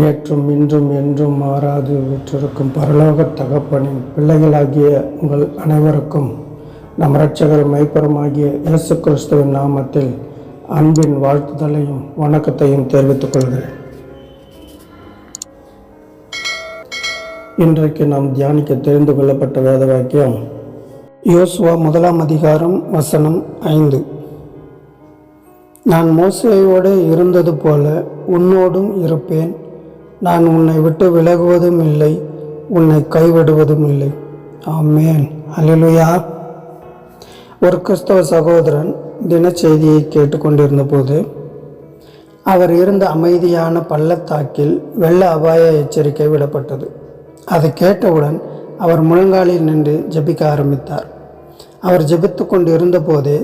நேற்றும் இன்றும் என்றும் மாறாது விற்றிருக்கும் பரலோக தகப்பனின் பிள்ளைகளாகிய உங்கள் அனைவருக்கும் நம் இரட்சகர் மைப்பரமாகிய இயேசு கிறிஸ்துவின் நாமத்தில் அன்பின் வாழ்த்துதலையும் வணக்கத்தையும் தெரிவித்துக் கொள்கிறேன். இன்றைக்கு நாம் தியானிக்க தெரிந்து கொள்ளப்பட்ட வேத வாக்கியம் யோசுவா முதலாம் அதிகாரம் வசனம் ஐந்து. நான் மோசையோடு இருந்தது போல உன்னோடும் இருப்பேன். நான் உன்னை விட்டு விலகுவதும் இல்லை உன்னை கைவிடுவதும் இல்லை. ஆமேன். அல்லேலூயா ஒரு கிறிஸ்தவ சகோதரன் தினச்செய்தியை கேட்டுக்கொண்டிருந்த போது அவர் இருந்த அமைதியான பள்ளத்தாக்கில் வெள்ள அபாய எச்சரிக்கை விடப்பட்டது. அதை கேட்டவுடன் அவர் முழங்காலில் நின்று ஜெபிக்க ஆரம்பித்தார். அவர் ஜெபித்து கொண்டு இருந்தபோதே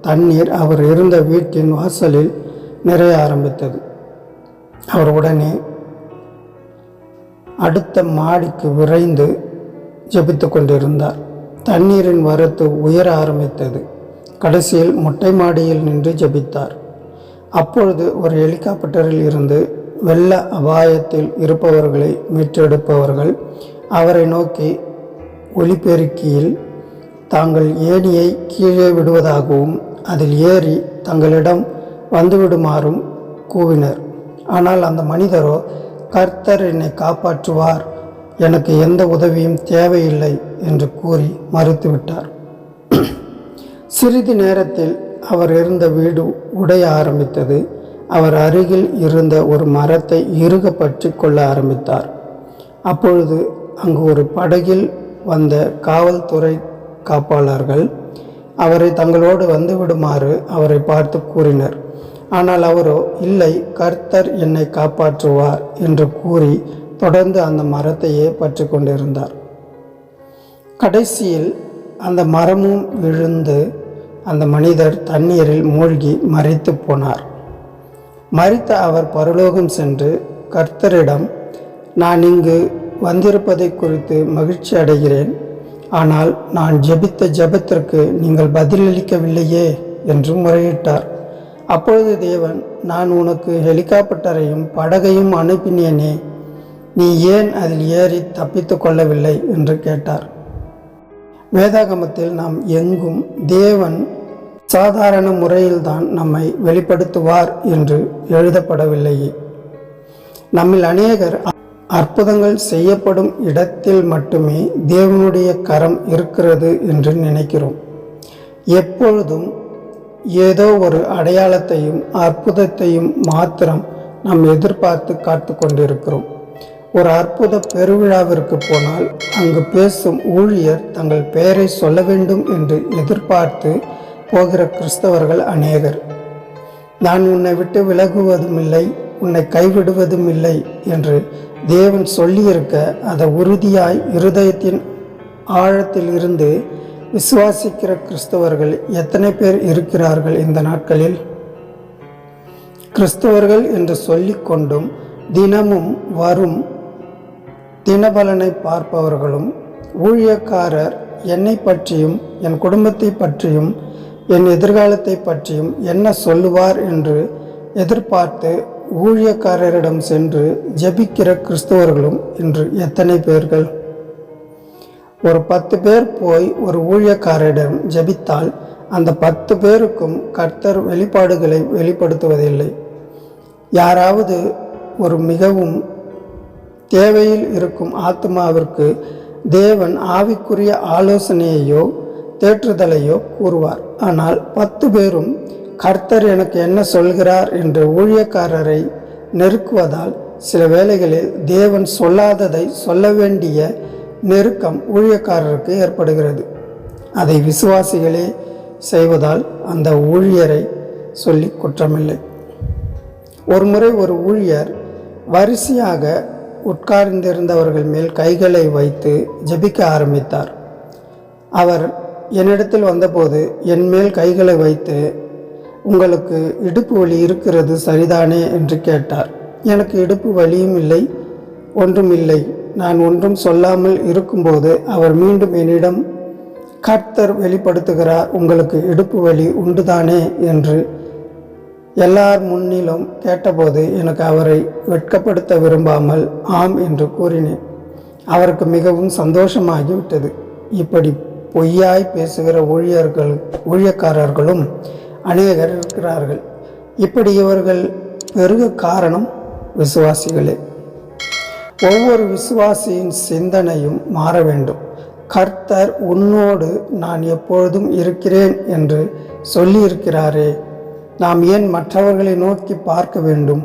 தண்ணீர் அவர் இருந்த வீட்டின் வாசலில் நிறைய ஆரம்பித்தது. அவர் உடனே அடுத்த மாடிக்கு விரைந்து ஜபித்து கொண்டிருந்தார். தண்ணீரின் வரத்து உயர ஆரம்பித்தது. கடைசியில் மொட்டை மாடியில் நின்று ஜெபித்தார். அப்பொழுது ஒரு ஹெலிகாப்டரில் இருந்து வெள்ள அபாயத்தில் இருப்பவர்களை மீட்டெடுப்பவர்கள் அவரை நோக்கி ஒலிபெருக்கியில் தாங்கள் ஏணியை கீழே விடுவதாகவும் அதில் ஏறி தங்களிடம் வந்துவிடுமாறும் கூவினர். ஆனால் அந்த மனிதரோ கர்த்தர் என்னை காப்பாற்றுவார். எனக்கு எந்த உதவியும் தேவையில்லை என்று கூறி மறுத்துவிட்டார். சிறிது நேரத்தில் அவர் இருந்த வீடு உடைய ஆரம்பித்தது. அவர் அருகில் இருந்த ஒரு மரத்தை இறுக பற்றி கொள்ள ஆரம்பித்தார். அப்பொழுது அங்கு ஒரு படகில் வந்த காவல்துறை காப்பாளர்கள் அவரை தங்களோடு வந்துவிடுமாறு அவரை பார்த்து கூறினர். ஆனால் அவரோ இல்லை கர்த்தர் என்னை காப்பாற்றுவார் என்று கூறி தொடர்ந்து அந்த மரத்தையே பற்றி கொண்டிருந்தார். கடைசியில் அந்த மரமும் விழுந்து அந்த மனிதர் தண்ணீரில் மூழ்கி மறித்து போனார். மறித்த அவர் பரலோகம் சென்று கர்த்தரிடம் நான் இங்கு வந்திருப்பதை குறித்து மகிழ்ச்சி அடைகிறேன். ஆனால் நான் ஜெபித்த ஜெபத்திற்கு நீங்கள் பதிலளிக்கவில்லையே என்று முறையிட்டார். அப்பொழுது தேவன் நான் உனக்கு ஹெலிகாப்டரையும் படகையும் அனுப்பினேனே நீ ஏன் அதில் ஏறி தப்பித்து கொள்ளவில்லை? என்று கேட்டார். வேதாகமத்தில் நாம் எங்கும் தேவன் சாதாரண முறையில்தான் நம்மை வெளிப்படுத்துவார் என்று எழுதப்படவில்லையே. நம்மில் அநேகர் அற்புதங்கள் செய்யப்படும் இடத்தில் மட்டுமே தேவனுடைய கரம் இருக்கிறது என்று நினைக்கிறோம். எப்பொழுதும் ஏதோ ஒரு அடையாளத்தையும் அற்புதத்தையும் மாத்திரம் நாம் எதிர்பார்த்து காத்து கொண்டிருக்கிறோம். ஒரு அற்புத பெருவிழாவிற்கு போனால் அங்கு பேசும் ஊழியர் தங்கள் பெயரை சொல்ல வேண்டும் என்று எதிர்பார்த்து போகிற கிறிஸ்தவர்கள் அநேகர். நான் உன்னை விட்டு விலகுவதும் இல்லை உன்னை கைவிடுவதும் இல்லை என்று தேவன் சொல்லியிருக்க அதை உறுதியாய் இருதயத்தின் ஆழத்தில் இருந்து விசுவாசிக்கிற கிறிஸ்தவர்கள் எத்தனை பேர் இருக்கிறார்கள் இந்த நாட்களில்? கிறிஸ்தவர்கள் என்று சொல்லிக்கொண்டும் தினமும் வரும் தினபலனை பார்ப்பவர்களும் ஊழியக்காரர் என்னை பற்றியும் என் குடும்பத்தை பற்றியும் என் எதிர்காலத்தை பற்றியும் என்ன சொல்லுவார் என்று எதிர்பார்த்து ஊழியக்காரரிடம் சென்று ஜெபிக்கிற கிறிஸ்தவர்களும் இன்று எத்தனை பேர்கள்? ஒரு பத்து பேர் போய் ஒரு ஊழியக்காரரிடம் ஜபித்தால் அந்த பத்து பேருக்கும் கர்த்தர் வெளிப்பாடுகளை வெளிப்படுத்துவதில்லை. யாராவது ஒரு மிகவும் தேவையில் இருக்கும் ஆத்மாவிற்கு தேவன் ஆவிக்குரிய ஆலோசனையையோ தேற்றுதலையோ கூறுவார். ஆனால் பத்து பேரும் கர்த்தர் எனக்கு என்ன சொல்கிறார் என்று ஊழியக்காரரை நெருக்குவதால் சில வேளைகளில் தேவன் சொல்லாததை சொல்ல வேண்டிய நெருக்கம் ஊழியக்காரருக்கு ஏற்படுகிறது. அதை விசுவாசிகளே செய்வதால் அந்த ஊழியரை சொல்லி குற்றமில்லை. ஒருமுறை ஒரு ஊழியர் வரிசையாக உட்கார்ந்திருந்தவர்கள் மேல் கைகளை வைத்து ஜெபிக்க ஆரம்பித்தார். அவர் என்னிடத்தில் வந்தபோது என் மேல் கைகளை வைத்து உங்களுக்கு இடுப்பு வலி இருக்கிறது சரிதானே? என்று கேட்டார். எனக்கு இடுப்பு வலியும் இல்லை ஒன்றும் இல்லை. நான் ஒன்றும் சொல்லாமல் இருக்கும்போது அவர் மீண்டும் என்னிடம் கர்த்தர் வெளிப்படுத்துகிறார் உங்களுக்கு இடுப்பு வலி உண்டுதானே? என்று எல்லார் முன்னிலும் கேட்டபோது எனக்கு அவரை வெட்கப்படுத்த விரும்பாமல் ஆம் என்று கூறினேன். அவருக்கு மிகவும் சந்தோஷமாகிவிட்டது. இப்படி பொய்யாய் பேசுகிற ஊழியர்கள் ஊழியக்காரர்களும் அநேகர் இருக்கிறார்கள். இப்படி இவர்கள் பெருக காரணம் விசுவாசிகளே. ஒவ்வொரு விசுவாசியின் சிந்தனையும் மாற வேண்டும். கர்த்தர் உன்னோடு நான் எப்பொழுதும் இருக்கிறேன் என்று சொல்லியிருக்கிறாரே. நாம் ஏன் மற்றவர்களை நோக்கி பார்க்க வேண்டும்?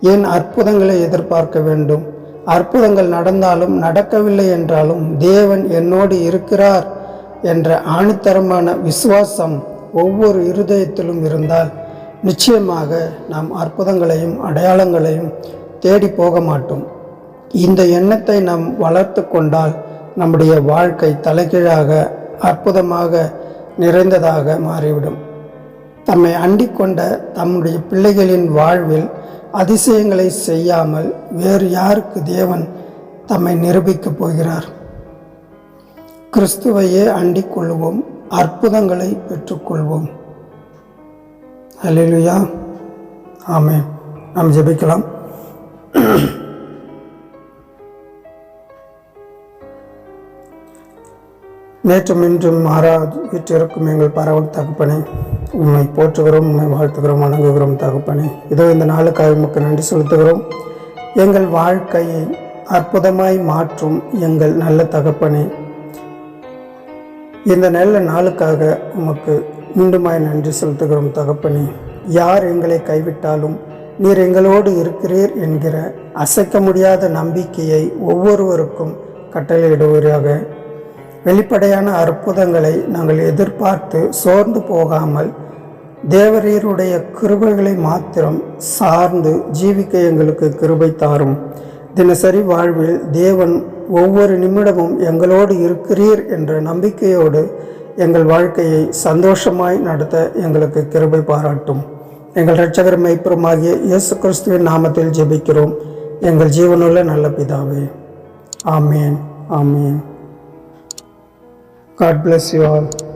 ஏன் அற்புதங்களை எதிர்பார்க்க வேண்டும்? அற்புதங்கள் நடந்தாலும் நடக்கவில்லை என்றாலும் தேவன் என்னோடு இருக்கிறார் என்ற ஆணித்தரமான விசுவாசம் ஒவ்வொரு இருதயத்திலும் இருந்தால் நிச்சயமாக நாம் அற்புதங்களையும் அடையாளங்களையும் தேடி போக மாட்டோம். இந்த எண்ணத்தை நாம் வளர்த்து கொண்டால் நம்முடைய வாழ்க்கை தலைகீழாக அற்புதமாக நிறைந்ததாக மாறிவிடும். தம்மை அண்டிக்கொண்ட தம்முடைய பிள்ளைகளின் வாழ்வில் அதிசயங்களை செய்யாமல் வேறு யாருக்கு தேவன் தம்மை நிரூபிக்கப் போகிறார்? கிறிஸ்துவையே அண்டிக் கொள்வோம் அற்புதங்களை பெற்றுக்கொள்வோம் அல்லேலூயா ஆமே நாம் ஜெபிக்கலாம். நேற்றும் இன்றும் மாறாது. வீற்றிருக்கும் எங்கள் பரவல் தகப்பனே உண்மை போற்றுகிறோம் உண்மை வாழ்த்துகிறோம் வணங்குகிறோம் தகப்பனே இதோ இந்த நாளுக்காக உமக்கு நன்றி செலுத்துகிறோம். எங்கள் வாழ்க்கையை அற்புதமாய் மாற்றும் எங்கள் நல்ல தகப்பனே. இந்த நல்ல நாளுக்காக உமக்கு மீண்டுமாய் நன்றி செலுத்துகிறோம் தகப்பனே. யார் எங்களை கைவிட்டாலும் நீர் எங்களோடு இருக்கிறீர் என்கிற அசைக்க முடியாத நம்பிக்கையை ஒவ்வொருவருக்கும் கட்டளையிடுவீராக. வெளிப்படையான அற்புதங்களை நாங்கள் எதிர்பார்த்து சோர்ந்து போகாமல் தேவரீருடைய கிருபைகளை மாத்திரம் சார்ந்து ஜீவிக்க எங்களுக்கு கிருபை தாரும். தினசரி வாழ்வில் தேவன் ஒவ்வொரு நிமிடமும் எங்களோடு இருக்கிறீர் என்ற நம்பிக்கையோடு எங்கள் வாழ்க்கையை சந்தோஷமாய் நடத்த எங்களுக்கு கிருபை பாராட்டும். எங்கள் இரட்சகர் மெய்ப்புறமாகிய இயேசு கிறிஸ்துவின் நாமத்தில் ஜெபிக்கிறோம். எங்கள் ஜீவனுள்ள நல்ல பிதாவே. ஆமேன். ஆமேன். God bless you all.